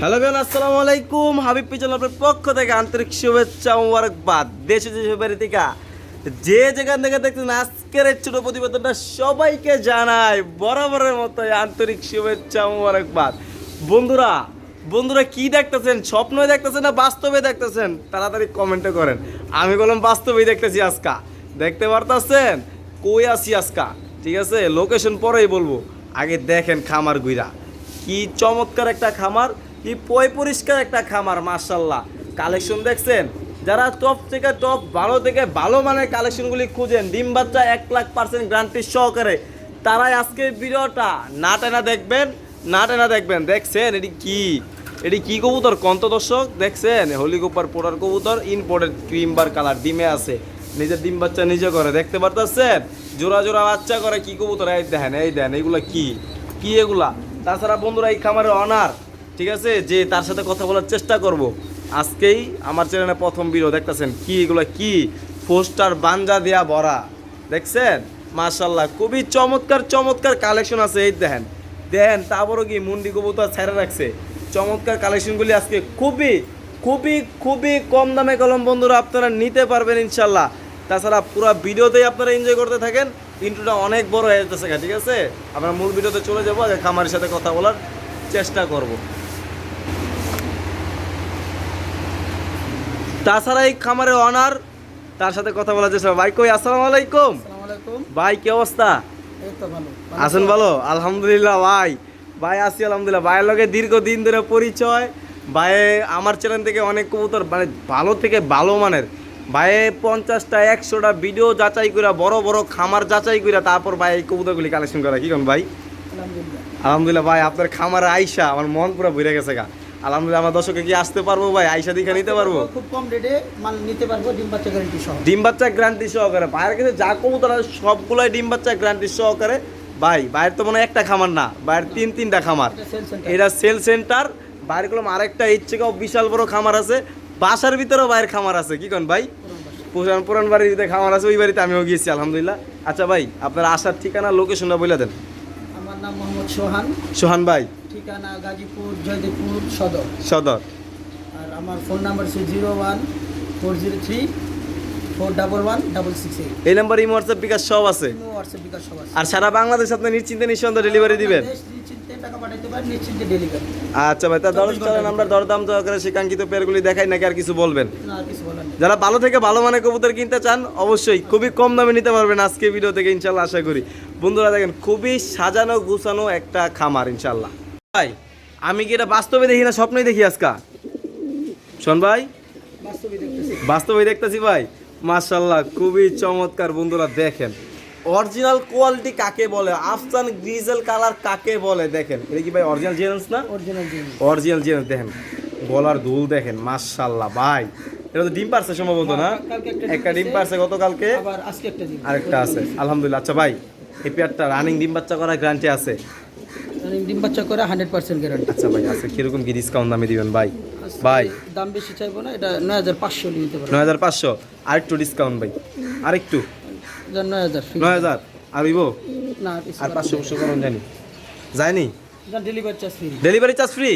Hello Ben আসসালামু আলাইকুম। হাবিব পিছন আপনার পক্ষ থেকে আন্তরিক শুভেচ্ছা মোবারকবাদ। দেশে যে বাড়ি থেকে যে যেখান থেকে দেখছেন, আজকের এই ছোট প্রতিবেদনটা সবাইকে জানাই বরাবরের মতো আন্তরিক শুভেচ্ছা মোবারকবাদ। বন্ধুরা বন্ধুরা কি দেখতেছেন? স্বপ্নে দেখতেছেন না বাস্তবে দেখতেছেন? তাড়াতাড়ি কমেন্টে করেন। আমি বললাম বাস্তবেই দেখতেছি আজকা। দেখতে পারতাছেন? কই আছি আজকা? ঠিক আছে? লোকেশন পরেই বলব। আগে দেখেন খামার গুইরা কি চমৎকার একটা খামার। কি পয় পরিষ্কার একটা খামার মার্শাল্লাহ কালেকশন দেখছেন? যারা টপ থেকে টপ ভালো থেকে ভালো মানের কালেকশনগুলি খুঁজেন, ডিম বাচ্চা এক লাখ পার্সেন্ট গ্রান্টি সহকারে। তারাই আজকের ভিডিওটা না টেনা দেখবেন, না টেনা দেখবেন। দেখছেন? এটি কি? এটি কি কবুতর? কন্ত দর্শক, দেখছেন? হলিকোপার পোড়ার কবুতর ইনপোর্টেড ক্রিম বার কালার ডিমে আছে। নিজের ডিম বাচ্চা নিজে করে, দেখতে পারতেছেন? জোড়া জোড়া বাচ্চা করে কি কবুতর? এই দেখেন, এই দেন এগুলা কি? কি এগুলা? তাছাড়া বন্ধুরা, এই খামারের অনার ঠিক আছে? যে তার সাথে কথা বলার চেষ্টা করব। আজকেই আমার চ্যানেলে প্রথম ভিডিও দেখতেছেন? কি এগুলো কি? পোস্টার বাঞ্জা দেয়া ভরা। দেখছেন? মাশাল্লাহ খুবই চমৎকার চমৎকার কালেকশন আছে। এই দেখেন দেখেন, তারপরও কি মুন্ডি কবুতর ছেড়ে রাখছে। চমৎকার কালেকশনগুলি আজকে খুবই খুবই খুবই কম দামে কলম বন্ধুরা আপনারা নিতে পারবেন ইনশাল্লাহ তাছাড়া পুরো ভিডিওতেই আপনারা এনজয় করতে থাকেন। ইন্টুটা অনেক বড় হয়ে যেতেছে ঠিক আছে? আমরা মূল ভিডিওতে চলে যাব খামারের সাথে কথা বলার চেষ্টা করব। তাছাড়া এই খামারের অনার তার সাথে কথা বলা করব। ভাই কই আসসালামু আলাইকুম। ভাই কি অবস্থা? তো ভালো। আছেন ভালো? আলহামদুলিল্লাহ ভাই। ভাই আছি আলহামদুলিল্লাহ। ভাইয়ের লগে দীর্ঘদিন ধরে পরিচয়। ভাই আমার চ্যানেল থেকে অনেক কবুতর মানে ভালো থেকে ভালো মানের। ভাই পঞ্চাশটা একশোটা ভিডিও যাচাই করে বড় বড় খামার যাচাই করে তারপর ভাই এই কবুতরগুলি কালেকশন করা। কি কোন ভাই? আলহামদুলিল্লাহ। আলহামদুলিল্লাহ ভাই আপনার খামার আইসা আমার মন পুরো ভরে গেছে গা। আলহামদুলিল্লাহ আমার দর্শকে কি আসতে পারব ভাই? আইসা দিকে নিতে পারব? খুব কম রেটে মাল নিতে পারব ডিম বাচ্চা গ্যারান্টি সহ ডিম বাচ্চা গ্যারান্টি সহকারে। ভাইয়ের কাছে যা কবুতর আছে সবগুলাই ডিম বাচ্চা গ্যারান্টি সহকারে। ভাই ভাইয়ের তো মনে হয় একটা খামার না ভাইয়ের তিন তিনটা খামার। এটা সেল সেন্টার এটা সেল বাইরে করলাম আরেকটা এর থেকেও বিশাল বড় খামার আছে। বাসার ভিতরেও বাইরের খামার আছে কি কোন ভাই? পুরান পুরান বাড়ির ভিতরে খামার আছে ওই বাড়িতে আমিও গিয়েছি আলহামদুলিল্লাহ। আচ্ছা ভাই আপনার আসার ঠিকানা লোকেশনটা বলে দেন। আমার নাম মোহাম্মদ সোহান। সোহান ভাই ঠিকানা গাজীপুর জয়দেবপুর সদর। সদর। আর আমার ফোন নাম্বার হচ্ছে zero one four zero three four double one double six eight. এই নাম্বার এই হোয়াটসঅ্যাপ বিকাশ সব আছে? হোয়াটসঅ্যাপ বিকাশ সব আছে। আর সারা বাংলাদেশ আপনি নিশ্চিন্তে নিঃসন্দেহে ডেলিভারি দিবেন? নিশ্চিন্তে টাকা পাঠাইতে পারেন নিশ্চিন্তে ডেলিভারি আচ্ছা ভাই তা চলেন আমরা দরদাম তো করে পেয়ারগুলি দেখাই নাকি আর কিছু বলবেন? না আর কিছু বলার নেই। যারা ভালো থেকে ভালো মানে কবুতর কিনতে চান অবশ্যই খুবই কম দামে নিতে পারবেন আজকে ভিডিও থেকে ইনশাল্লাহ আশা করি। বন্ধুরা দেখেন খুবই সাজানো গুছানো একটা খামার ইনশাল্লাহ। ভাই আমি কি এটা বাস্তবে দেখি না স্বপ্নই দেখি আজকা? শোন ভাই বাস্তবে দেখতেছি ভাই। মার্শাল্লাহ খুবই চমৎকার বন্ধুরা দেখেন। অরিজিনাল কোয়ালিটি কাকে বলে? আফসান গ্রিজেল কালার কাকে বলে? দেখেন এটা কি ভাই অরিজিনাল জেন্স না? অরিজিনাল জিনিস অরিজিনাল জেন্স দেখেন। গলার দুল দেখেন মার্শাল্লাহ ভাই। এটা তো ডিম পারছে সম্ভবত না? একটা ডিম পারছে। গতকালকে। আবার আজকে একটা দিন আরেকটা আছে আলহামদুলিল্লাহ। আচ্ছা ভাই এই পেয়ারটা রানিং ডিম বাচ্চা করার গ্যারান্টি আছে। ডিম বাচ্চা করে হান্ড্রেড পার্সেন্ট গ্যারান্টি আচ্ছা ভাই আচ্ছা কীরকম কি ডিসকাউন্ট দামে দিবেন ভাই? ভাই। দাম বেশি চাইব না এটা নয় হাজার পাঁচশো নিতে পারব। নয় হাজার পাঁচশো আরেকটু ডিসকাউন্ট ভাই আরেকটু। নয় হাজার। নয় হাজার আর ইবো না আর পাঁচশো পাঁচশো করুন জানি। যায়নি? Delivery charge free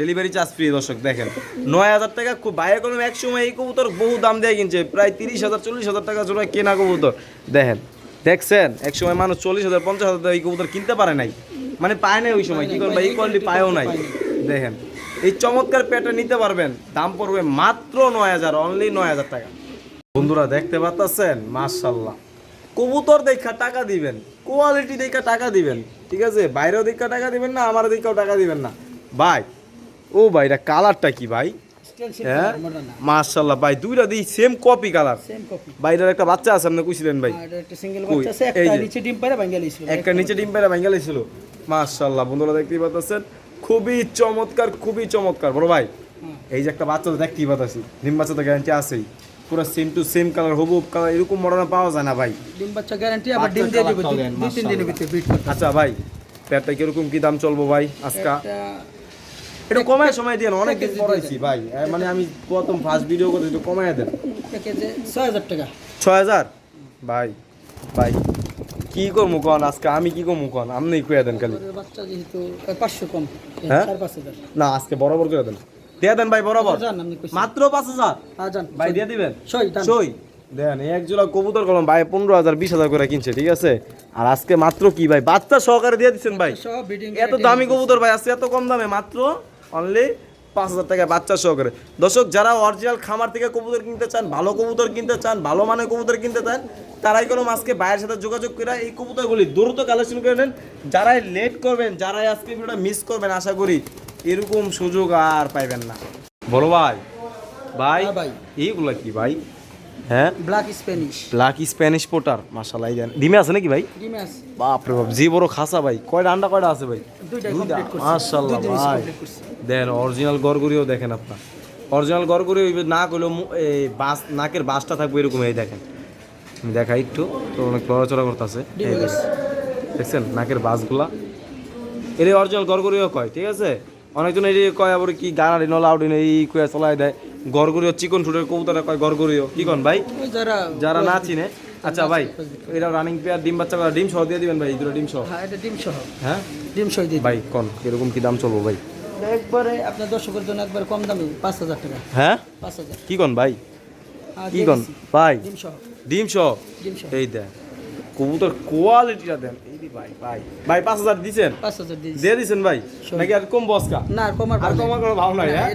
delivery charge free দর্শক দেখেন। নয় হাজার টাকা খুব বাইরে কোনো এক সময় এই কবুতর বহু দাম দিয়ে কিনছে প্রায় তিরিশ হাজার চল্লিশ হাজার টাকা জোড়া কেনা কবুতর। দেখেন দেখছেন? এক সময় মানুষ চল্লিশ হাজার পঞ্চাশ হাজার এই কবুতর কিনতে পারে নাই। মানে পায় নাই ওই সময় কি করবে? এই কোয়ালিটি পায়ও নাই। দেখেন এই চমৎকার প্যাটার নিতে পারবেন। দাম পড়বে মাত্র নয় হাজার অনলি নয় হাজার টাকা। বন্ধুরা দেখতে পাচ্ছেন মার্শাল্লাহ কবুতর দেখা টাকা দিবেন কোয়ালিটি দেখা টাকা দিবেন ঠিক আছে? বাইরেও দেখা টাকা দিবেন না আমার দিকেও টাকা দিবেন না। ভাই ও ভাই এটা কালারটা কি ভাই? হ্যাঁ? মার্শাল্লাহ ভাই দুইটা দিই সেম কপি কালার একটা বাচ্চা আছে আপনি কইছিলেন ভাই। একটা সিঙ্গেল কই? বাচ্চা আছে এই একটা যে। নিচে ডিম পারে ভাঙ্গা লিছিল একটা নিচে ডিম পেরা ভেঙে ছিল মার্শাল্লাহ বন্ধুরা দেখতেই পাচ্ছেন খুবই চমৎকার খুবই চমৎকার। বড় ভাই এই যে একটা বাচ্চা দেখতেই পাচ্ছি ডিম বাচ্চা তো গ্যারান্টি আছেই। পুরো সেম টু সেম কালার হবুব কালার এরকম মডার্ন পাওয়া যায় না ভাই। ডিম বাচ্চা গ্যারান্টি আবার ডিম দিয়ে দিবে দুই তিন দিনের ভিতরে বিট আচ্ছা ভাই প্যাটটা কীরকম কি দাম চলবো ভাই আজকা? একটা কমায় সময় দিয়ে অনেক দিন কেজি পড়াইছি ভাই। মানে আমি প্রথম ফার্স্ট ভিডিও করতে একটু কমায় দেন। ছয় হাজার টাকা। ছয় হাজার? ভাই ভাই কি করব কন আজকে? আমি কি করব কন? আপনি কুয়া দেন খালি। বাচ্চা যেহেতু পাঁচশো কম। হ্যাঁ? না আজকে বরাবর করে দেন। দিয়ে দেন ভাই বরাবর। কইছেন। মাত্র পাঁচ হাজার? হ্যাঁ ভাই দিয়ে দিবেন? সই সই দেন এক জোড়া কবুতর কলম ভাই পনেরো হাজার বিশ হাজার করে কিনছে ঠিক আছে? আর আজকে মাত্র কি ভাই? বাচ্চা সহকারে দিয়ে দিচ্ছেন ভাই। এত দামি কবুতর ভাই আজকে এত কম দামে মাত্র অনলি পাঁচ হাজার টাকা বাচ্চা সহকারে। দর্শক যারা অরিজিনাল খামার থেকে কবুতর কিনতে চান ভালো কবুতর কিনতে চান ভালো মানের কবুতর কিনতে চান তারাই কোনো আজকে ভাইয়ের সাথে যোগাযোগ করে এই কবুতরগুলি দ্রুত কালেকশন করে নেন। যারাই লেট করবেন যারাই আজকে ভিডিওটা মিস করবেন আশা করি এরকম সুযোগ আর পাইবেন না। বলো ভাই। ভাই হ্যাঁ ভাই। এইগুলো কি ভাই? হ্যাঁ? Black Spanish black Spanish pouter মাশাআল্লাহ দেন ডিমে আছে নাকি ভাই? ডিমে আছে। বাপ রে বাপ যে বড় খাসা ভাই। কয়টা আন্ডা কয়টা আছে ভাই? দুইটা complete করছি। মাশাআল্লাহ ভাই। দেন অরিজিনাল গরগরিও দেখেন আপনার। অরিজিনাল গরগরি না করলেও এই বাস নাকের বাসটা থাকবে এরকম এই দেখেন। আমি দেখাই একটু তো অনেক লড়াচড়া করতেছে। দেখছেন? নাকের বাসগুলা। এর অরিজিনাল গরগরিও কয় ঠিক আছে? অনেকজন এই কয় আবার কি গানারি নলা আউডিন এই কয়ে চলাই দেয়। গরগরিও চিকন ফুটের কবুতরে কয় গরগরিও কি কন ভাই? যারা যারা না চিনে? আচ্ছা ভাই এটা রানিং পেয়ার ডিম বাচ্চা করা ডিম সহ দিয়ে দিবেন ভাই দুটো ডিম সহ হ্যাঁ এটা ডিম সহ হ্যাঁ? ডিম সহ দিয়ে ভাই কোন কীরকম কি দাম চলবো ভাই? একবারে আপনার দর্শকের জন্য একবার কম দামে পাঁচ হাজার টাকা। হ্যাঁ? পাঁচ হাজার। কি কন ভাই? হ্যাঁ, কি কন? ভাই ডিম সহ ডিম সহ ডিম সহ এই দেন কবুতর কোয়ালিটিটা দেন। এই দি ভাই ভাই ভাই পাঁচ হাজার দিছেন? পাঁচ হাজার দিয়ে দিছি। দিয়ে দিছেন ভাই? নাকি আর কম বসকা না আর কমার আর কমার কোনো ভাব নাই হ্যাঁ?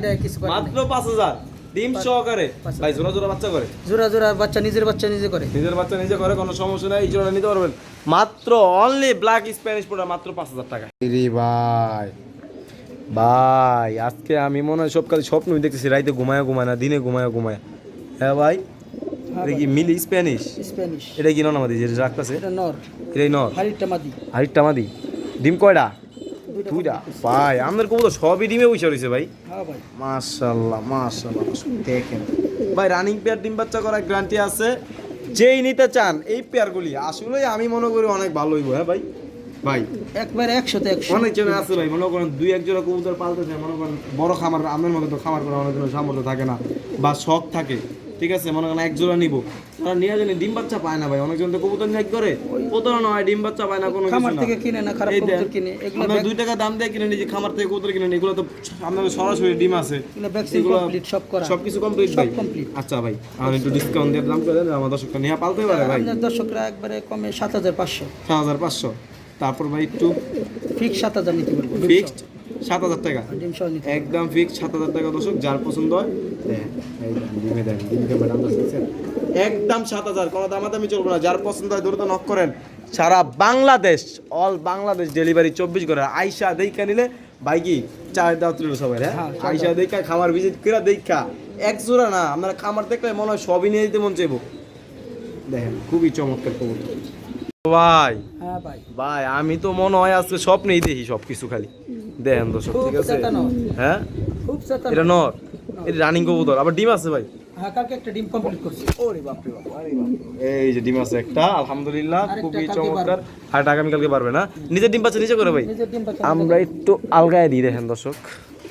মাত্র পাঁচ হাজার? ডিম সহকারে? ভাই জোড়া জোড়া বাচ্চা করে? জোড়া জোড়া বাচ্চা নিজের বাচ্চা নিজে করে। নিজের বাচ্চা নিজে করে কোনো সমস্যা নাই এই জোড়া নিতে পারবেন। মাত্র অনলি ব্ল্যাক স্প্যানিশ পোড়া মাত্র পাঁচ হাজার টাকা। রে ভাই। ভাই আজকে আমি মনে হয় সব কাল স্বপ্নই দেখতেছি রাইতে ঘুমায় ঘুমায় না দিনে ঘুমায় ঘুমায়। হ্যাঁ ভাই এটা কি মিলি স্প্যানিশ স্প্যানিশ এটা কি নন আমাদের যেটা রাখতেছে? এটা নর। এটাই নর। হাড়িটা মাদি। আরেকটা আমাদি ডিম কয়টা? দুইটা ভাই আমাদের কবুতর সবই ডিমে বসে রয়েছে ভাই। হ্যাঁ মাশাল্লাহ মাশাল্লাহ দেখেন। ভাই রানিং পেয়ার ডিম বাচ্চা করার গ্যারান্টি আছে। যেই নিতে চান এই পেয়ারগুলি। আসলে আমি মনে করি অনেক ভালো হইব হ্যাঁ ভাই? ভাই। একবার একশোতে একশো। অনেক জন আছে ভাই মনে করেন দুই এক জোড়া কবুতর পালতে চায় মনে করেন বড় খামার আমাদের মতো তো খামার করা অনেক সামর্থ্য থাকে না বা শখ থাকে। ঠিক আছে? মনে করেন এক জোড়া নিব। তারা নিয়ে জানি ডিম বাচ্চা পায় না ভাই। অনেকজন তো কবুতর নিয়ে করে। প্রতারণা হয় ডিম বাচ্চা পায় না কোনো খামার থেকে কিনে না খারাপ কবুতর কিনে? এগুলো দুই টাকা দাম দিয়ে কিনে নিজে খামার থেকে কবুতর কিনে এগুলো তো আপনাদের সরাসরি ডিম আছে। এগুলো ভ্যাকসিন কমপ্লিট সব করা। সবকিছু কমপ্লিট ভাই। আচ্ছা ভাই আর একটু ডিসকাউন্ট দিয়ে দাম করে দেন আমার দর্শকটা নিয়ে পালতে পারে ভাই। আপনার দর্শকরা একবারে কমে সাত হাজার পাঁচশো। সাত হাজার পাঁচশো। তারপর ভাই একটু ফিক্স সাত হাজার নিতে পারব। ফিক্সড সাত হাজার টাকা। একদম ফিক্স সাত হাজার টাকা দর্শক যার পছন্দ হয় একদম সাত হাজার কোনো দামাদামি চলবে না যার পছন্দ হয় দ্রুত নক করেন। সারা বাংলাদেশ অল বাংলাদেশ ডেলিভারি চব্বিশ করে আইসা দেখা নিলে ভাই কি চার দাও তুলো সবাই হ্যাঁ? হ্যাঁ, আইসা দেখা খামার ভিজিট করে দেখা এক জোড়া না আপনারা খামার দেখলে মনে হয় সবই নিয়ে যেতে মন চাইব। দেখেন খুবই চমৎকার কবুতর। ভাই। হ্যাঁ ভাই ভাই আমি তো মনে হয় আজকে স্বপ্নেই দেখি সব কিছু খালি। দেখেন দর্শক ঠিক আছে? হ্যাঁ? এটা নর। এটা রানিং কবুতর। আবার ডিম আছে ভাই? হ্যাঁ কালকে একটা ডিম কমপ্লিট করছি। ওরে বাপ রে বাপ আরে বাপ। এই যে ডিম আছে একটা আলহামদুলিল্লাহ খুবই চমৎকার। পারবে না? নিজের ডিম পাচ্ছে নিজে করে ভাই? আমরা একটু আলগায় দিই দেখেন দর্শক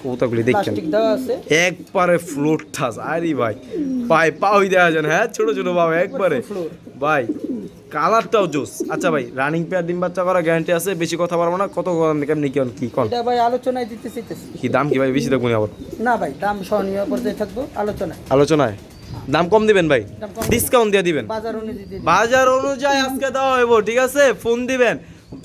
কবুতরগুলি একবারে ফ্লোর ঠাস আরে ভাই। পাওই দেওয়া হ্যাঁ? ছোট ছোট বাবা একবারে। ভাই কালারটাও জোস। আচ্ছা ভাই রানিং পেয়ার ডিম বাচ্চা করা গ্যারান্টি আছে? বেশি কথা পারব না। কত কেমনি কি কি কন? এটা ভাই আলোচনায় দিতে চাইতেছি। কি দাম কি ভাই? বেশি দেখুন আবার। না ভাই দাম সহনীয় পর্যায়ে থাকব আলোচনায়। আলোচনায়? দাম কম দিবেন ভাই? ডিসকাউন্ট দিয়ে দিবেন। বাজার অনুযায়ী বাজার অনুযায়ী আজকে দেওয়া হইব ঠিক আছে? ফোন দিবেন।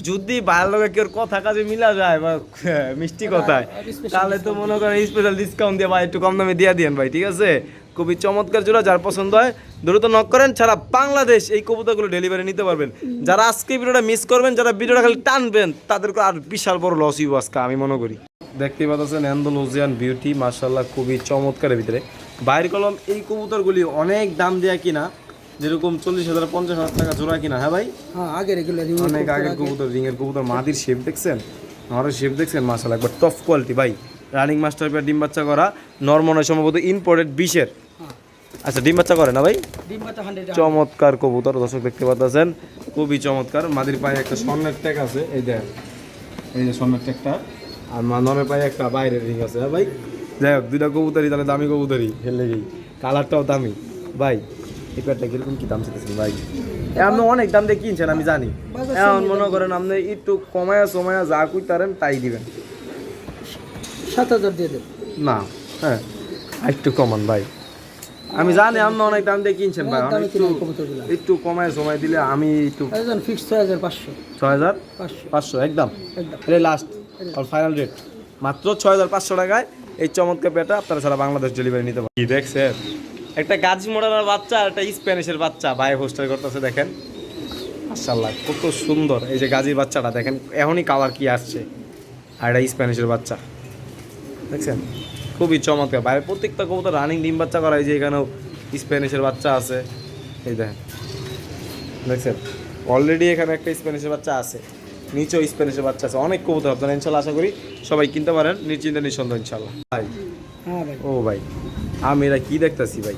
যদি ভালো কেউ কথা কাজে মিলা যায় বা মিষ্টি কথায় তাহলে তো মনে করেন স্পেশাল ডিসকাউন্ট দিয়ে ভাই একটু কম দামে দিয়ে দিয়েন ভাই ঠিক আছে? খুবই চমৎকার জোড়া যার পছন্দ হয় দ্রুত নক করেন সারা বাংলাদেশ এই কবুতরগুলো ডেলিভারি নিতে পারবেন। যারা আজকে ভিডিওটা মিস করবেন যারা ভিডিওটা খালি টানবেন তাদেরকে আর বিশাল বড় লস হইব আজকে আমি মনে করি। দেখতেই পাচ্ছেন অ্যান্ডোলোজিয়ান বিউটি মার্শাল্লাহ খুবই চমৎকারের ভিতরে। বাইর কলম এই কবুতরগুলি অনেক দাম দেয়া কিনা যেরকম চল্লিশ হাজার পঞ্চাশ হাজার টাকা জোড়া কিনা হ্যাঁ ভাই? হ্যাঁ আগের অনেক আগের আগে। কবুতর রিংয়ের কবুতর মাদির শেপ দেখছেন? আমারও শেপ দেখছেন মাসাল একবার টপ কোয়ালিটি ভাই। রানিং মাস্টার পেয়ার ডিম বাচ্চা করা নর্মনে সম্ভবত ইম্পোর্টেড বিশের। আচ্ছা ডিম বাচ্চা করে না ভাই? চমৎকার কবুতর দর্শক দেখতে পাচ্ছেন। খুবই চমৎকার। মাদির পায়ে একটা স্বর্ণের ট্যাগ আছে এই দেখ। এই যে স্বর্ণের ট্যাগটা আর মাননের পায়ে একটা বাইরের রিং আছে হ্যাঁ ভাই? যাই হোক দুইটা কবুতরই তাহলে দামি কবুতরই হেলে গেই কালারটাও দামি। ভাই এই প্যাডটা কীরকম কি দাম চাইতেছেন ভাই? আপনি অনেক দাম দিয়ে কিনছেন আমি জানি। এখন মনে করেন আপনি একটু কমায়া সমায়া যা কইতারেন তাই দিবেন। সাত হাজার দিয়ে দেব না হ্যাঁ একটু কমান ভাই। আমি জানি আপনি অনেক দাম দিয়ে কিনছেন ভাই একটু একটু কমায় সময় দিলে আমি একটু একজন ফিক্স ছয় হাজার পাঁচশো। ছয় হাজার? পাঁচশো। একদম? এটা লাস্ট আর ফাইনাল রেট মাত্র ছয় হাজার পাঁচশো টাকায় এই চমৎকার পেটা আপনারা সারা বাংলাদেশ ডেলিভারি নিতে পারেন কি দেখছেন? একটা গাজি মোড়ানোর বাচ্চা আর একটা স্প্যানিশের বাচ্চা ভাই হোস্টেল করতেছে দেখেন। মাশাল্লাহ কত সুন্দর। এই যে গাজির বাচ্চাটা দেখেন এখনই কালার কি আসছে। আর এটা স্প্যানিশের বাচ্চা। দেখছেন? খুবই চমৎকার। বাইরে প্রত্যেকটা কবুতর রানিং ডিম বাচ্চা করা যে এখানেও স্প্যানিশের বাচ্চা আছে। এই দেখেন দেখছেন? অলরেডি এখানে একটা স্প্যানিশের বাচ্চা আছে নিচেও স্প্যানিশের বাচ্চা আছে। অনেক কবুতর আপনারা ইনশাল্লাহ আশা করি সবাই কিনতে পারেন নিশ্চিন্তে নিঃসন্দেহ ইনশাল্লাহ। ভাই হ্যাঁ ভাই। ও ভাই আমি এরা কি দেখতেছি ভাই?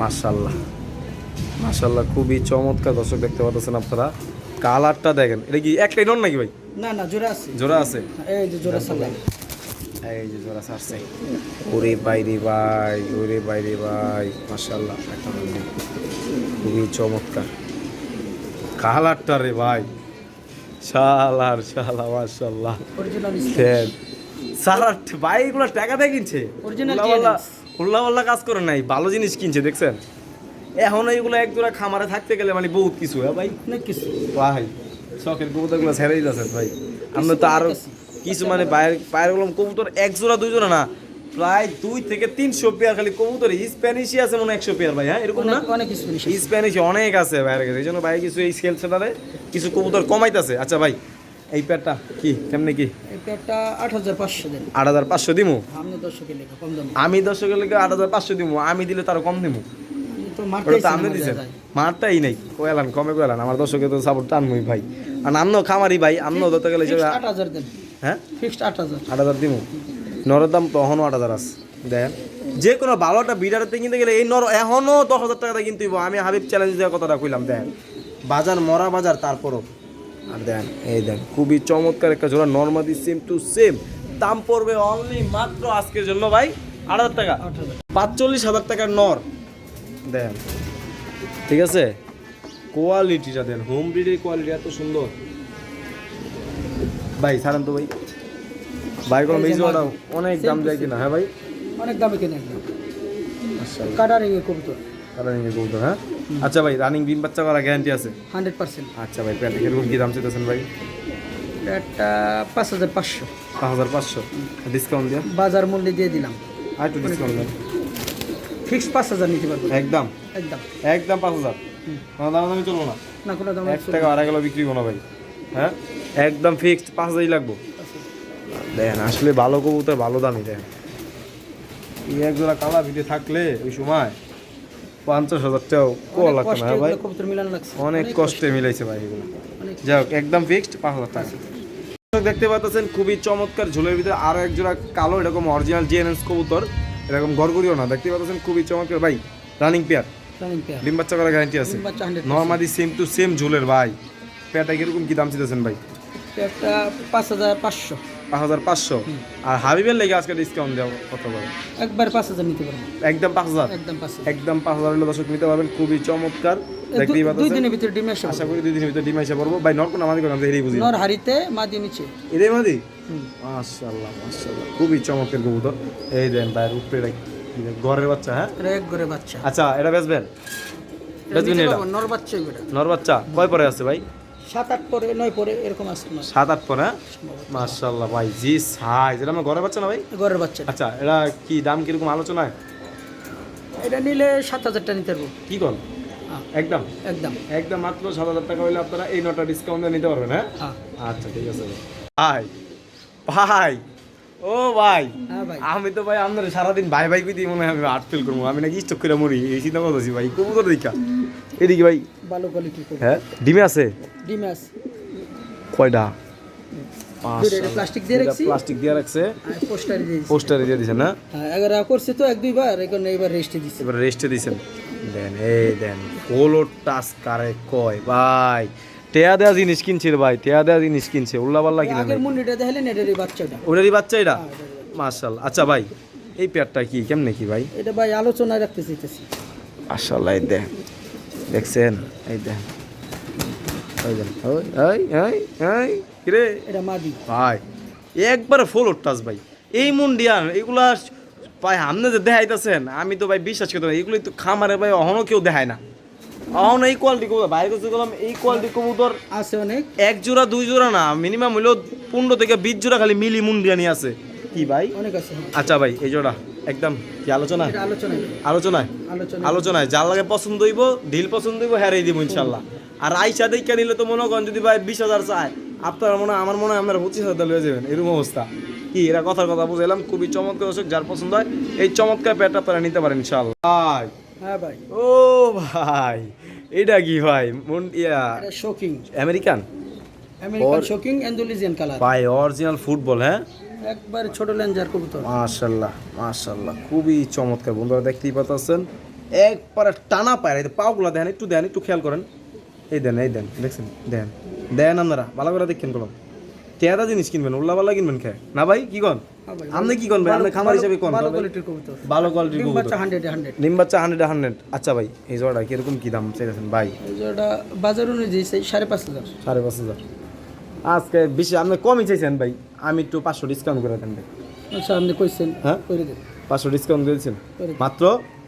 মাশাল্লাহ মাশাল্লাহ খুবই চমৎকার দর্শক দেখতে পাচ্ছেন আপনারা। কালারটা দেখেন এটা কি একটাই নন নাকি ভাই? না না জোড়া আছে। জোড়া আছে? এই যে জোড়া সালাই এই যে জোড়া ছাড়ছে। ওরে বাইরে ভাই ওরে বাইরে ভাই মাশাল্লাহ একটা খুবই চমৎকার। কালারটা রে ভাই। শালার শালা অরিজিনাল দেন ভাই এগুলো টাকা দিয়ে কিনছে। উল্লাপাল্লা কাজ করে নাই ভালো জিনিস কিনছে দেখছেন? এখন এইগুলো এক জোড়া খামারে থাকতে গেলে মানে বহুত কিছু হ্যাঁ ভাই? অনেক কিছু। ভাই শখের কবুতরগুলো ছেড়েই যাচ্ছেন ভাই। আমরা তো আরও কিছু মানে বাইরের বাইরেরগুলো কবুতর এক জোড়া দুই জোড়া না। প্রায় দুই থেকে তিনশো পেয়ার খালি কবুতর। স্প্যানিশই আছে মনে একশো পেয়ার ভাই হ্যাঁ? এরকম না? অনেক স্প্যানিশ অনেক আছে বাইরে গেছে এই জন্য ভাই কিছু এই স্কেল সেটারে কিছু কবুতর কমাইতেছে। আচ্ছা ভাই এই পেয়ারটা কি? কেমনে কি? এই প্যাডটা আট হাজার পাঁচশো দেন। আট হাজার পাঁচশো দিমু? আপনি দর্শকের লেখা কম দাম। আমি দর্শকের লেগে আট হাজার পাঁচশো দিমু। আমি দিলে তারও কম দিমু। ওটা তো আপনি দিচ্ছেন মারটাই নেই। কোয়ালান কমে কোয়ালান আমার দর্শকে তো সাপোর্ট টানমুই ভাই। আর আমনো খামারি ভাই আমনো ধরতে গেলে আট হাজার দেন। হ্যাঁ? ফিক্সড আট হাজার। আট হাজার নরের দাম তখনও আট হাজার আছে। দেখেন যে কোনো ভালো একটা বিডারতে কিনতে গেলে এই নর এখনও দশ হাজার টাকাটা কিনতে হইব। আমি হাবিব চ্যালেঞ্জ দেওয়ার কথাটা কইলাম দেখেন। বাজার মরা বাজার তারপরও। আর দেন এই দেন খুবই চমৎকার একটা জোড়া নর্মাদি সেম টু সেম দাম পড়বে অনলি মাত্র আজকের জন্য ভাই আট হাজার টাকা। পাঁচচল্লিশ হাজার টাকার নর। দেন ঠিক আছে? কোয়ালিটিটা দেন হোম ব্রিডের কোয়ালিটি এত সুন্দর। ভাই ছাড়েন তো ভাই। ভাই কোনো যে অনেক দাম যায় কিনা হ্যাঁ ভাই? অনেক দামে কিনে একদম। মাশাআল্লাহ। কাটারিং এর কবুতর। রানিং এর কবুতর হ্যাঁ? আচ্ছা ভাই রানিং ডিম বাচ্চা করা গ্যারান্টি আছে? Hundred percent. আচ্ছা ভাই প্যান্ট এরকম কি দাম চাইতেছেন ভাই? প্যাডটা পাঁচ হাজার পাঁচশো। পাঁচ হাজার পাঁচশো। ডিসকাউন্ট দিয়া? বাজার মূল্যে দিয়ে দিলাম। আর একটু ডিসকাউন্ট দেন। ফিক্সড পাঁচ হাজার নিতে পারব। একদম? একদম। একদম পাঁচ হাজার? কোনো দাম দামি চলবো না? না কোনো দাম এক টাকা আড়াই কিলো বিক্রি কোনো ভাই। হ্যাঁ? একদম ফিক্সড পাঁচ হাজারই লাগবো। দেখেন আসলে ভালো কবুতর ভালো দামই দেন। এই এক জোড়া কালা ভিটে থাকলে ওই সময় পঞ্চাশ হাজার টাকাও লাগতো না ভাই? অনেক কষ্টে মিলাইছে ভাই এগুলো। যাই হোক একদম ফিক্সড পাঁচ হাজার টাকা। দেখতে পাচ্ছেন খুবই চমৎকার ঝোলের ভিতরে আরও এক জোড়া কালো এরকম অরিজিনাল জিএনএস কবুতর এরকম গড়গড়িও না। দেখতে পাচ্ছেন খুবই চমৎকার ভাই রানিং পেয়ার ডিম বাচ্চা করার গ্যারান্টি আছে। নর্মালি সেম টু সেম ঝোলের ভাই। পেয়ারটা কীরকম কি দাম চিতেছেন ভাই? পাঁচ হাজার পাঁচশো। পাঁচ হাজার পাঁচশো? আর হাবিবের লেগে আজকে ডিসকাউন্ট দেওয়া কত একবার পাঁচ হাজার নিতে একদম পাঁচ হাজার? একদম পাঁচ হাজার। একদম পাঁচ হাজার হলে দর্শক নিতে পারবেন। খুবই চমৎকার। দেখতেই দুই দিনের ভিতরে ডিমে আসে আশা করি দুই দিনের ভিতরে ডিম এসে পড়ব। ভাই নরকোন আমাদের করে আমাদের বুঝি নর হাড়িতে মাদি নিচে। এটাই মাদি? মাশাআল্লাহ মাশাআল্লাহ। খুবই চমৎকার কবুতর। এই দেন ভাই উপরে এটা কি দেন? ঘরের বাচ্চা হ্যাঁ? এক ঘরে বাচ্চা। আচ্ছা এটা বেচবেন? বেচবেন এটা? পারব, নর বাচ্চা নর বাচ্চা? কয় পরে আছে ভাই? সাত আট পরে নয় পরে এরকম আসছে। সাত আট পরে হ্যাঁ? মাশাআল্লাহ ভাই জি সাইজ। এটা আমার ঘরের বাচ্চা না ভাই? ঘরের বাচ্চা। আচ্ছা এটা কি দাম কীরকম আলোচনায়? এটা নিলে সাত হাজারটা নিতে পারব। কি কর হ্যাঁ, একদম? একদম। একদম মাত্র সাত হাজার টাকা হলে আপনারা এই নটা ডিসকাউন্ট নিতে পারবেন হ্যাঁ? হ্যাঁ। আচ্ছা ঠিক আছে ভাই ভাই ও ভাই। হ্যাঁ আমি তো ভাই আপনার সারাদিন ভাই ভাই কই মনে হয় আমি আর্ট ফিল করব। আমি নাকি স্টক করে মরি এই চিন্তা করতেছি ভাই কবুতর দেখা এদিকে ভাই। ভালো কোয়ালিটি হ্যাঁ ডিমে আছে? ডিম আছে। কয়টা প্লাস্টিক দিয়ে রাখছি। প্লাস্টিক দিয়ে রাখছে। পোস্টারে দিয়ে পোস্টারে দিয়ে দিছেন না? হ্যাঁ এগারো করছি তো এক দুইবার এখন এইবার রেস্টে দিচ্ছি এবার রেস্টে দিছেন। দেন এই দেন কোলো টাস কারে কয়? ভাই টেয়া দেয়া জিনিস কিনছে রে ভাই টেয়া দেয়া জিনিস কিনছে উল্লা পাল্লা কিনে আগের মুন্ডিটা দেখলেন এটারই বাচ্চাটা। ওটারই বাচ্চা। এটা মার্শাল আচ্ছা ভাই এই পেয়ারটা কি কেমনে কি ভাই? এটা ভাই আলোচনায় রাখতে চাইতেছি। মার্শাল্লাহ এই দেখ দেখছেন? এই দেখ। ওই দেন ওই কিরে? এটা মাদি। ভাই একবারে ফুল টাচ ভাই। এই মুন্ডিয়ান এগুলা ভাই আপনি যে দেখাইতেছেন আমি তো ভাই বিশ্বাস করতে এগুলো তো খামারে ভাই অহনো কেউ দেখায় না। অহনো এই কোয়ালিটি কবুতর। বাইরে কাছে গেলাম এই কোয়ালিটি কবুতর আছে অনেক। এক জোড়া দুই জোড়া না মিনিমাম হইলেও পনেরো থেকে বিশ জোড়া খালি মিলি মুন্ডিয়ানি আছে। কি ভাই? অনেক আছে। আচ্ছা ভাই এই জোড়া একদম কি আলোচনা আলোচনায়। আলোচনায়? যার লাগে পছন্দ হইব ঢিল পছন্দ হইব হ্যাঁ দিব ইনশাল্লাহ। আর আইসা দেখে নিলে তো মনে করেন যদি ভাই বিশ হাজার চায় আপনার মনে হয় আমার মনে হয় আপনারা পঁচিশ হাজার লয়ে যাবেন এরকম অবস্থা। কি এরা কথার কথা বুঝাইলাম খুবই চমৎকার দর্শক যার পছন্দ হয় এই চমৎকার প্যাট আপনারা নিতে পারেন ইনশাল্লাহ। ভাই হ্যাঁ ভাই। ও ভাই এটা কি ভাই? মন ইয়া show king American? American show king Andalusian colour ভাই অরিজিনাল ফুটবল হ্যাঁ? একবার ছোট লেঞ্জার কবুতর। মাশাল্লাহ মাশাল্লাহ খুবই চমৎকার। বন্ধুরা দেখতেই পাচ্ছেন একবারে টানা পায় এই পাগুলা দেন একটু দেন একটু খেয়াল করেন। এই দেন এই দেন দেখছেন? দেন দেন আপনারা ভালো করে দেখেন কলম। তেয়াদা জিনিস কিনবেন উল্লাপাল্লা কিনবেন খেয়ে না ভাই কি কন? আপনি কি কন ভাই? আপনি খামার হিসেবে কোন? ভালো কোয়ালিটির কবুতর। ভালো কোয়ালিটির কবুতর বাচ্চা হান্ড্রেড হান্ড্রেড নিম বাচ্চা হান্ড্রেড হান্ড্রেড আচ্ছা ভাই এই জোড়া কীরকম কি দাম চাইছেন ভাই? এই যে বাজার অনুযায়ী সেই সাড়ে পাঁচ হাজার। সাড়ে পাঁচ হাজার। আজকে বেশি আপনি কমই চাইছেন ভাই। আমি একটু পাঁচশো ডিসকাউন্ট করে দেন ভাই। আচ্ছা আপনি কইছেন হ্যাঁ? করে দেন। পাঁচশো ডিসকাউন্ট দিয়েছেন মাত্র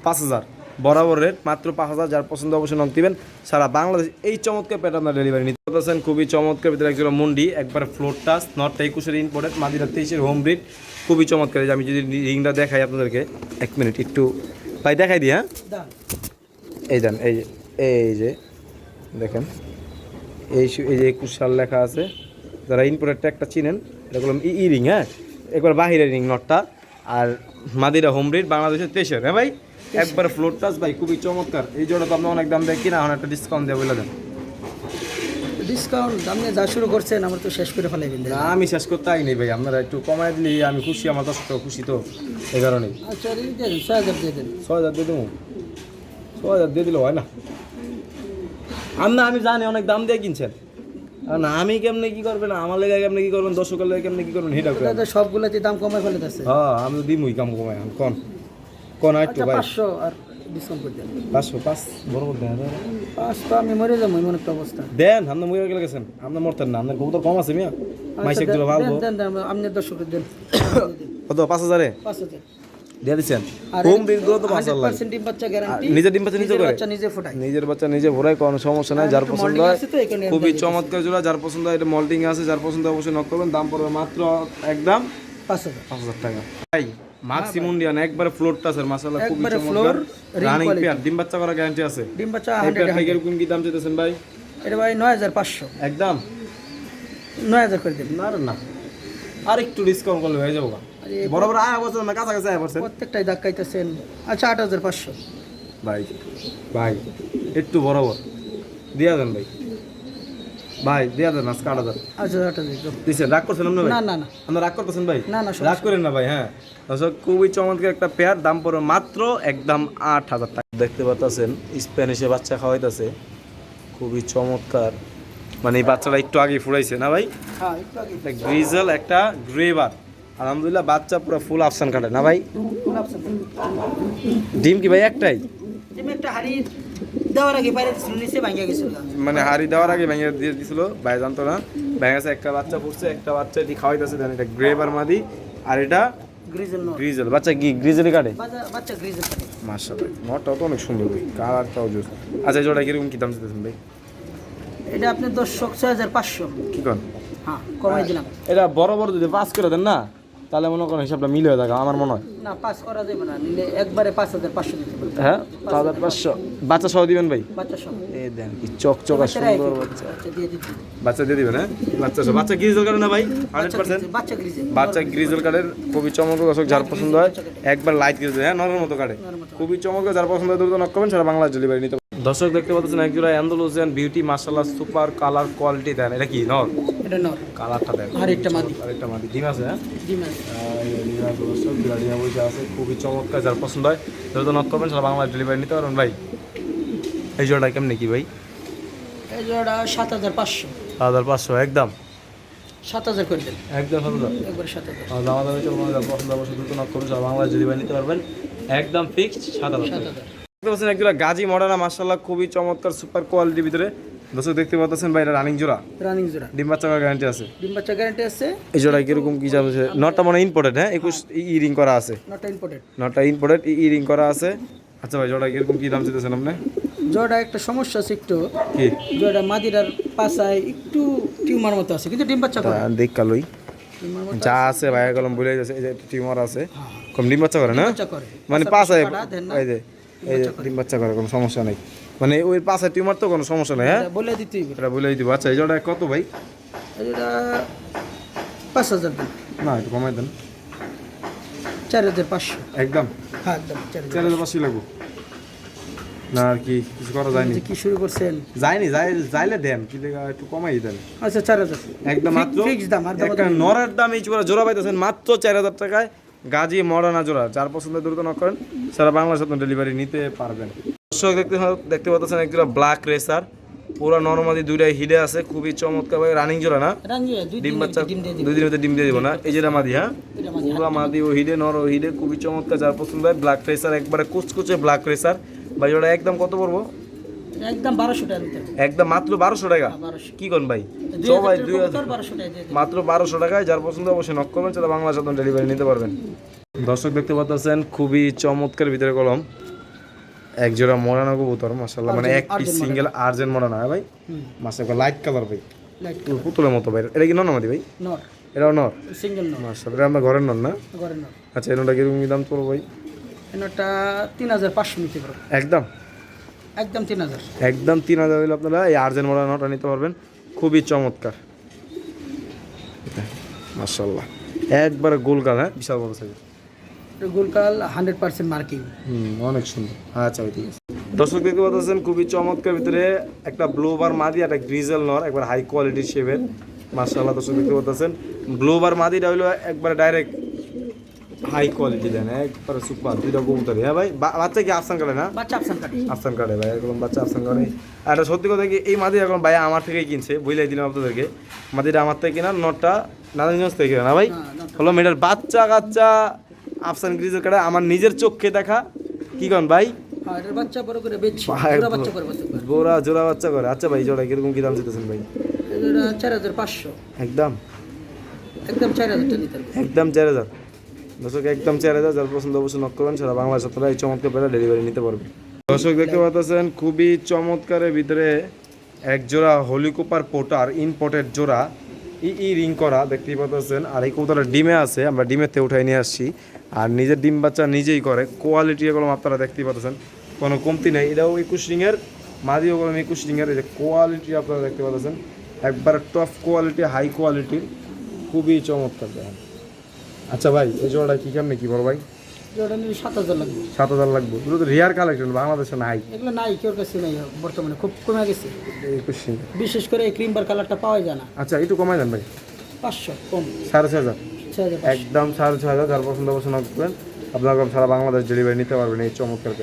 পাঁচ হাজার। বরাবর রেট মাত্র পাঁচ হাজার যার পছন্দ অবশ্যই নক দিবেন। সারা বাংলাদেশ এই চমৎকার প্যাট আপনার ডেলিভারি নিতে পারতেছেন। খুবই চমৎকার ভিতরে একজন মুন্ডি একবার ফ্লোর টাচ নর্থ একুশের ইম্পোর্টেড মাদিরা তেইশের হোম ব্রিড খুবই চমৎকার। যে আমি যদি রিংটা দেখাই আপনাদেরকে এক মিনিট একটু ভাই দেখাই দিই হ্যাঁ? এই দেন এই যে এই যে দেখেন। এই এই যে একুশ সাল লেখা আছে। যারা ইনপোর্টেডটা একটা চিনেন এটা বললাম ই ই রিং হ্যাঁ? একবার বাহিরের রিং নটটা আর মাদিরা হোম বাংলাদেশের তেইশের হ্যাঁ ভাই? একবার ফ্লোর টাচ ভাই খুবই চমৎকার। এই জন্য তো আপনি অনেক দাম দেয় কিনা এখন একটা ডিসকাউন্ট দেওয়া বলে দেন। ডিসকাউন্ট আপনি যা শুরু করছেন আমার তো শেষ করে ফেলাইবেন না আমি শেষ করতে আইনি ভাই আপনারা একটু কমাই দিলে আমি খুশি আমার দশ খুশি তো এই কারণেই। আচ্ছা ছয় হাজার দিয়ে দেন। ছয় হাজার দিয়ে দেবো। ছয় হাজার দিয়ে দিলে হয় না। আমি আমি জানি অনেক দাম দিয়ে কিনছেন। না আমি কেমনে কি করবেন আমার লেগে কেমনে কি করবেন? দর্শকের লেগে কেমনে কি করবেন? সেটা তো সবগুলোতে দাম কমাই ফেলে আছে হ্যাঁ আমি তো দিমই কাম কমাই এখন। কন? কন আর একটু আচ্ছা ভাই? পাঁচশো আর ডিসকাউন্ট করে দেন। পাঁচশো পাঁচ। বড় বড় দেন। পাঁচ তো আমি মরে যাব এমন একটা অবস্থা। দেন আপনি মরে গেলে গেছেন। আপনি মরতেন না আপনার কবুতর কম আছে মিয়া। আচ্ছা, ভালো দেন দেন দেন আপনি দর্শকের দেন। কত? দিয়ে দিচ্ছেন হোম বিল তো পাঁচ হাজার হান্ড্রেড লাগে? পার্সেন্ট ডিম বাচ্চা গ্যারান্টি নিজের ডিম বাচ্চা নিজে করে? নিজে ফোটায়। নিজের বাচ্চা নিজে ভরায় কোনো সমস্যা নাই যার পছন্দ হয় খুবই চমৎকার জোড়া যার পছন্দ হয় এটা মল্টিং আছে যার পছন্দ অবশ্যই নক করবেন। দাম পড়বে মাত্র একদম পাঁচ হাজার। পাঁচ টাকা। ভাই ম্যাক্সিমুম ডিয়ান একবারে ফ্লোরটা স্যার মাশাআল্লাহ খুবই চমৎকার। রানিং পেয়ার ডিম বাচ্চা করার গ্যারান্টি আছে। ডিম বাচ্চা এই হান্ড্রেড পেয়ারটা কি দাম চাইতেছেন ভাই? এটা ভাই একদম। করে দেন। না আর একটু ডিসকাউন্ট করলে হয়ে যাব বরাবর আয় বছর না কাছাকাছি আয় বছর প্রত্যেকটাই ধাক্কাইতেছেন। আচ্ছা আট হাজার পাঁচশো। ভাই ভাই একটু বরাবর দিয়া দেন ভাই। ভাই দিয়া দেন আজকে আট হাজার। আচ্ছা আট হাজার দিচ্ছেন রাগ করছেন আপনি ভাই? না না না। আপনার রাগ করতেছেন ভাই? না, না, রাগ করেন না ভাই হ্যাঁ। দর্শক খুবই চমৎকার একটা পেয়ার দাম পড়বে মাত্র একদম আট হাজার টাকা। দেখতে পাচ্ছেন স্প্যানিশে বাচ্চা খাওয়াইতেছে। খুবই চমৎকার। মানে এই বাচ্চাটা একটু আগে ফুরাইছে না ভাই? হ্যাঁ একটা গ্রিজেল একটা গ্রেবার আলহামদুলিল্লাহ বাচ্চা পুরো ফুল আফসান কাটে না ভাই? ডিম কি ভাই একটাই? মানে হাড়ি দেওয়ার আগে ভেঙে দিয়ে দিছিল ভাই জানতো না। ভেঙেছে একটা বাচ্চা ফুটছে একটা বাচ্চা এটি খাওয়াইতেছে দেন এটা গ্রেবার মাদি আর এটা গ্রিজেল বাচ্চা কি গ্রিজেলি কাটে? বাচ্চা বাচ্চা গ্রিজেল মাশাআল্লাহ নটটা তো অনেক সুন্দর ভাই কালারটাও জোস। আচ্ছা জোড়া কীরকম কি দাম চাইতেছেন ভাই? এটা আপনি দর্শক ছয় হাজার পাঁচশো। কি কন? হ্যাঁ কমাই দিলাম। এটা বড় বড় যদি পাস করে দেন না? তাহলে মনে করেন হিসাবটা মিলে হয়ে থাকে আমার মনে হয়। না পাস করা যাবে না নিলে একবারে পাঁচ হাজার পাঁচশো দিতে হ্যাঁ পাঁচ হাজার পাঁচশো। বাচ্চা সহ দিবেন ভাই? বাচ্চা সব এই দেন কি চকচকা সুন্দর বাচ্চা। বাচ্চা দিয়ে দিবেন হ্যাঁ? বাচ্চা সহ বাচ্চা গ্রিজেল কাটে না ভাই? হান্ড্রেড পার্সেন্ট বাচ্চা গ্রিজেল। বাচ্চা গ্রিজেল কাটের খুবই চমৎকার দর্শক যার পছন্দ হয় একবার লাইট গ্রিজেল হ্যাঁ? নরমের মতো কাটে। খুবই চমৎকার যার পছন্দ হয় দ্রুত নক করবেন সারা বাংলা ডেলিভারি নিতে। দর্শক দেখতে পাচ্ছেন এক জোড়া অ্যান্ডালুজিয়ান বিউটি মার্শাল্লাহ সুপার কালার কোয়ালিটি দেন। এটা কি নর? এটা নর। কালারটা দেন। আর একটা মাদি। আরেকটা মাদি। ডিম আছে হ্যাঁ? ডিম আছে। দর্শক, ডিম বসে আছে খুবই চমৎকার যার পছন্দ হয় দ্রুত নক করবেন সারা বাংলা ডেলিভারি নিতে পারবেন ভাই। এই জোড়াটা কেমনি কি ভাই? এই জোড়া সাত হাজার পাঁচশো। সাত হাজার পাঁচশো একদম? সাত হাজার করে দেন। একদম সাত হাজার? একবারে সাত হাজার। আর দামা দামি চলবে পছন্দ অবশ্যই দ্রুত নক করবেন সারা বাংলা ডেলিভারি নিতে পারবেন। একদম ফিক্সড সাত হাজার। দেখতে পাচ্ছেন একজোড়া গাজী মার্শাল্লাহ খুবই চমৎকার সুপার কোয়ালিটির ভিতরে। দর্শক দেখতে পাচ্ছেন ভাই এটা রানিং জোড়া। রানিং জোড়া। ডিম বাচ্চা গ্যারান্টি আছে। ডিম বাচ্চা গ্যারান্টি আছে। এই জোড়া কীরকম কি যাচ্ছে নটটা মনে ইম্পোর্টেড হ্যাঁ? একুশ ই রিং করা আছে। নট ইম্পোর্টেড নটটা ইম্পোর্টেড ই রিং করা আছে। আচ্ছা ভাই জোড়া কীরকম কি দাম চাইতেছেন আপনি? জোড়া একটা সমস্যা আছে একটু। কি? জোড়া মাদিরার পাশায় একটু টিউমার মতো আছে কিন্তু ডিম বাচ্চা করে। দেখ কালোই যা আছে। ভাই গেলাম বলে যাচ্ছে এই যে টিউমার আছে। কম ডিম বাচ্চা করে না? বাচ্চা করে। মানে পাশায় এই যে এই ডিম বাচ্চা কোনো সমস্যা নাই। মানে ওই পাশে টিউমার তো কোনো সমস্যা নাই হ্যাঁ? বলে হবে। এটা বলে দিব আচ্ছা এই জোড়া কত ভাই? এটা পাঁচ হাজার না একটু কমাই দেন। চার হাজার পাঁচশো। একদম? হ্যাঁ একদম চার হাজার পাঁচশো। লাগবো? না আর কি কিছু করা যায়নি। কি শুরু করছেন? যায়নি যাই যাইলে দেন কি একটু কমাই দেন। আচ্ছা চার হাজার। একদম মাত্র ফিক্স দাম আর নরের দাম এই জোড়া জোড়া পাইতেছেন মাত্র চার হাজার টাকায়। গাজী মডানা জোড়া যার পছন্দ দ্রুত নক করেন সারা বাংলাদেশ আপনি ডেলিভারি নিতে পারবেন। দর্শক দেখতে দেখতে পাচ্ছেন এক জোড়া ব্ল্যাক রেসার পুরো নর্মালি দুইটাই হিডে আছে খুবই চমৎকার ভাই রানিং জোড়া না? ডিম বাচ্চা দুই দিনের ডিম দিয়ে দিব না। এই যেটা মাদি হ্যাঁ? পুরো মাদি ও হিডে নর ও হিডে খুবই চমৎকার যার পছন্দ হয় ব্ল্যাক রেসার একবারে কুচকুচে ব্ল্যাক রেসার ভাই জোড়া একদম কত পড়ব? একদম বারোশো টাকা একদম মাত্র বারোশো টাকা? কি কোন ভাই? সবাই মাত্র বারোশো টাকায় যার পছন্দ অবশ্যই নক করবেন সেটা বাংলা সাধারণ ডেলিভারি নিতে পারবেন। দর্শক দেখতে পাচ্ছেন খুবই চমৎকার ভিতরে কলম। এক জোড়া মরানো কবুতর মাসাল্লাহ মানে এক পিস সিঙ্গেল আর্জেন্ট মরানো হয় ভাই? হুম। মাসাল্লাহ লাইট কালার ভাই। পুতুলের মতো ভাই। এটা কি নর নামাদি ভাই? নর। এটাও নর? সিঙ্গেল নর। মাসাল্লাহ এটা আমরা ঘরের নর না? ঘরের নর। আচ্ছা এনোটা কীরকম কি দাম পড়ব ভাই? এনটা তিন হাজার পাঁচশো নিতে পারো। একদম? একদম তিন হাজার। একদম তিন হাজার হলে আপনারা এই আর্জেন্ট মরানোটা নিতে পারবেন। খুবই চমৎকার। মাসাল্লাহ একবারে গোলগাল হ্যাঁ? বিশাল বড় সাইজ গোলকাল হান্ড্রেড পার্সেন্ট মার্কিং। হুম অনেক সুন্দর। আচ্ছা ঠিক আছে। দর্শক দেখতে পাচ্ছেন খুবই চমৎকার ভিতরে একটা ব্লোবার মাদি একটা গ্রিজেল নর একবার হাই কোয়ালিটির শেপের। মার্শাল্লাহ দর্শক দেখতে পাচ্ছেন। ব্লোবার মাদিটা হইল একবার ডাইরেক্ট হাই কোয়ালিটি দেন একবারে সুপার দুইটা কবুতর হ্যাঁ ভাই? বাচ্চা কি আফসান কাটে না? বাচ্চা আফসান কাটে আফসান কাটে ভাই এরকম বাচ্চা আফসান কাটে আর এটা সত্যি কথা কি এই মাদি এখন ভাই আমার থেকেই কিনছে বুঝলাই দিলাম আপনাদেরকে। মাদিটা আমার থেকে কিনা নটটা নারায়ণগঞ্জ থেকে না ভাই? হলো মেয়েটার বাচ্চা কাচ্চা আফসান গ্রিজের কাটে আমার নিজের চোখে দেখা। কি কন ভাই? হ্যাঁ এটার বাচ্চা বড় করে বেচছি জোড়া বাচ্চা করে জোড়া জোড়া বাচ্চা করে। আচ্ছা ভাই জোড়া কীরকম কি দাম ভাই? চার হাজার পাঁচশো। একদম। একদম চার হাজার একদম চার হাজার। দর্শক, একদম চার হাজার যার পছন্দ অবশ্যই নক করবেন, সারা বাংলাদেশ আপনারা এই চমৎকার পেলে ডেলিভারি নিতে পারবে দর্শক, দেখতে পাচ্ছেন, খুবই চমৎকারের ভিতরে এক জোড়া হলিকোপার পোটার ইনপোর্টেড জোড়া ই ই রিং করা, দেখতেই পাচ্ছেন। আর এই কবুতরটা ডিমে আছে, আমরা ডিমেতে উঠাই নিয়ে আসছি। আর নিজের ডিম বাচ্চা নিজেই করে কোয়ালিটি এগুলো আপনারা দেখতেই পাচ্ছেন, কোনো কমতি নেই। এটাও একুশ রিংয়ের মাদিও কলম একুশ রিংয়ের এই যে কোয়ালিটি আপনারা দেখতে পাচ্ছেন, একবার টপ কোয়ালিটি হাই কোয়ালিটির খুবই চমৎকার দেখেন। আচ্ছা ভাই এই জোড়াটা কি কেমনে কি বড় ভাই? জোড়া নিলে সাত হাজার লাগবে। সাত হাজার লাগবে। এগুলো তো রেয়ার কালেকশন বাংলাদেশে নাই। এগুলো নাই কেউ কাছে নাই বর্তমানে খুব কমে গেছে। বিশেষ করে এই ক্রিম বার কালারটা পাওয়া যায় না। আচ্ছা একটু কমাই দেন ভাই। পাঁচশো কম। সাড়ে ছয় হাজার। একদম সাড়ে ছয় হাজার যার পছন্দ পছন্দ করবেন। আপনারা সারা বাংলাদেশ ডেলিভারি নিতে পারবেন এই চমৎকার